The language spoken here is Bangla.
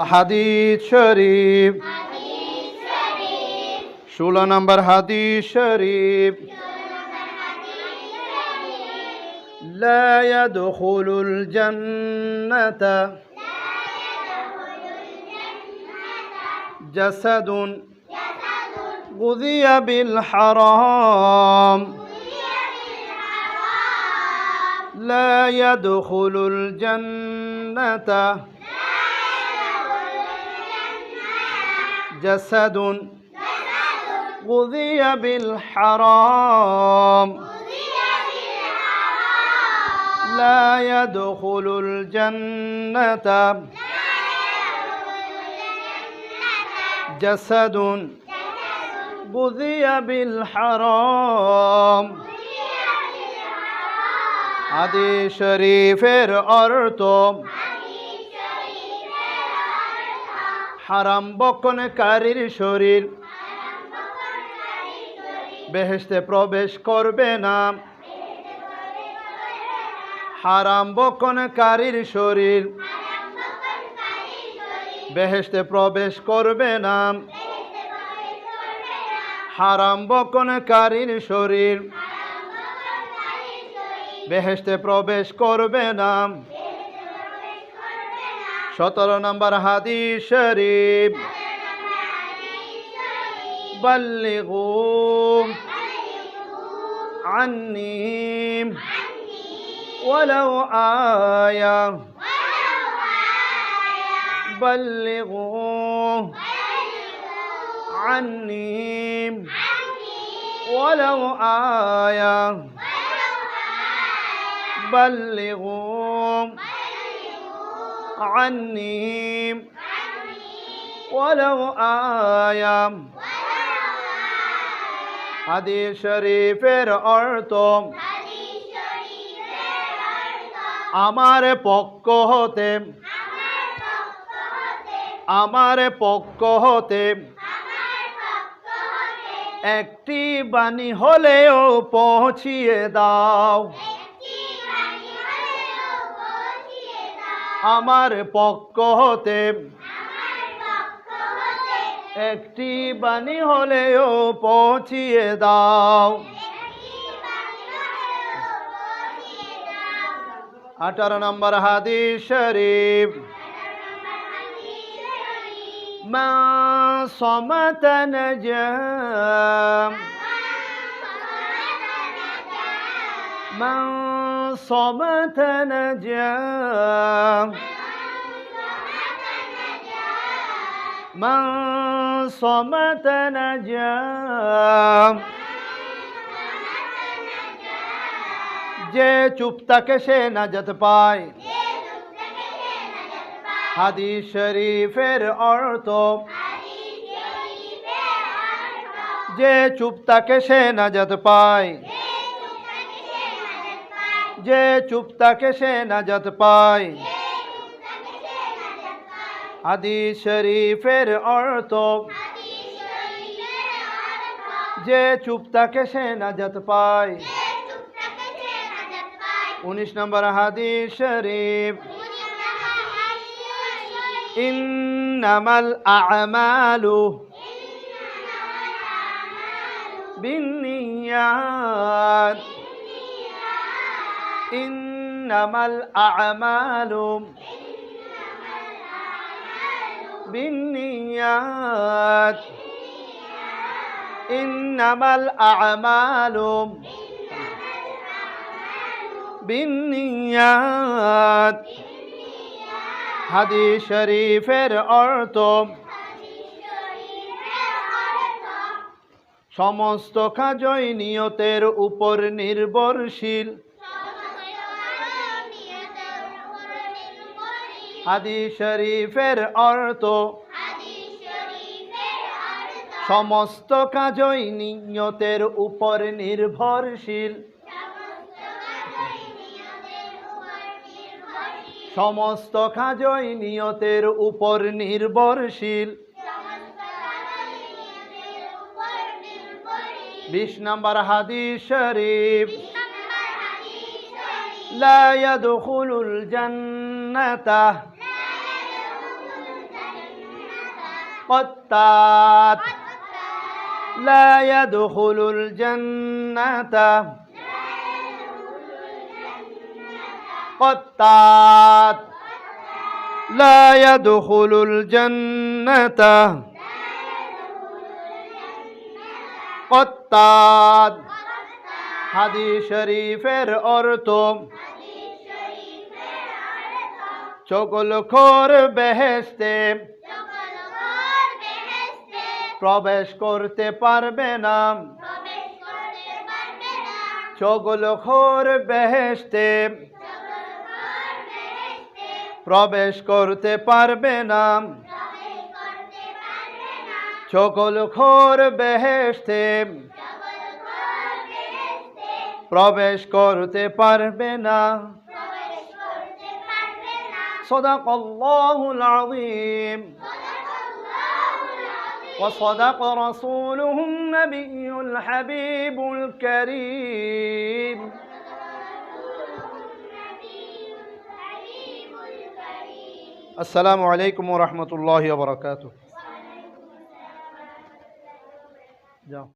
হাদিস শরীফ ষোলো নম্বর হাদিস শরীফ لا يدخل الجنة جسد غذي بالحرام لا يدخل الجنة جسد غذي بالحرام لا يدخل الجنة جسد غذي بالحرام হাদি শরীফের অর্থ হারাম বক্ষণকারীর শরীর। বেহেস্তে প্রবেশ করবে না। হারাম বক্ষণকারীর শরীর। বেহেস্তে প্রবেশ করবে না। হারাম বক্ষণকারীর শরীর। বেহেস্তে প্রবেশ করবে না। সতেরো নম্বর হাদিস শরীফ بلغوا عني ولو آية بلغوا عني ولو آية بلغوا عني ولو آية হাদিস শরীফের অর্থ আমার পক্ষ হতে আমার পক্ষ হতে একটি বাণী হলেও পৌঁছিয়ে দাও আমার পক্ষ হতে। একটি বাণী হলেও পৌঁছিয়ে দাও। আঠারো নম্বর হাদিস শরীফ। মা সমত من صمت نجا من صمت نجا যে চুপ থাকে সে নাজাত পায় হাদিস শরীফের অর্থ যে চুপ থাকে সে নাজাত পায় যে চুপ থাকে সে নাজাত পায়। হাদিস শরীফের অর্থ যে চুপ থাকে সে নাজাত পায়। উনিশ নম্বর হাদিস শরীফ ইন্নামাল আ'মালু। বিন্নিয়াত। ইন্নামাল আমালু বিনিয়াত ইন্নামাল আমালু বিনিয়াত হাদিস শরীফের অর্থ সমস্ত কাজই নিয়তের উপর নির্ভরশীল। হাদিস শরীফের অর্থ সমস্ত কাজই নিয়তের উপর নির্ভরশীল সমস্ত কাজই নিয়তের উপর নির্ভরশীল বিশ নম্বর হাদিস শরীফ لا يدخل الجنة قطات لا يدخل الجنة قطات لا يدخل الجنة قطات হাদিস শরীফের অর্থ চকল খোর বেহেস্তে প্রবেশ করতে পারবে না চগল খোর বেহেস্তে প্রবেশ করতে পারবে না চকল খোর বেহেস্তে প্রবেশ করতে পারবে না صدق الله العظيم وصدق رسوله النبي الحبيب الكريم. السلام عليكم ورحمة الله وبركاته.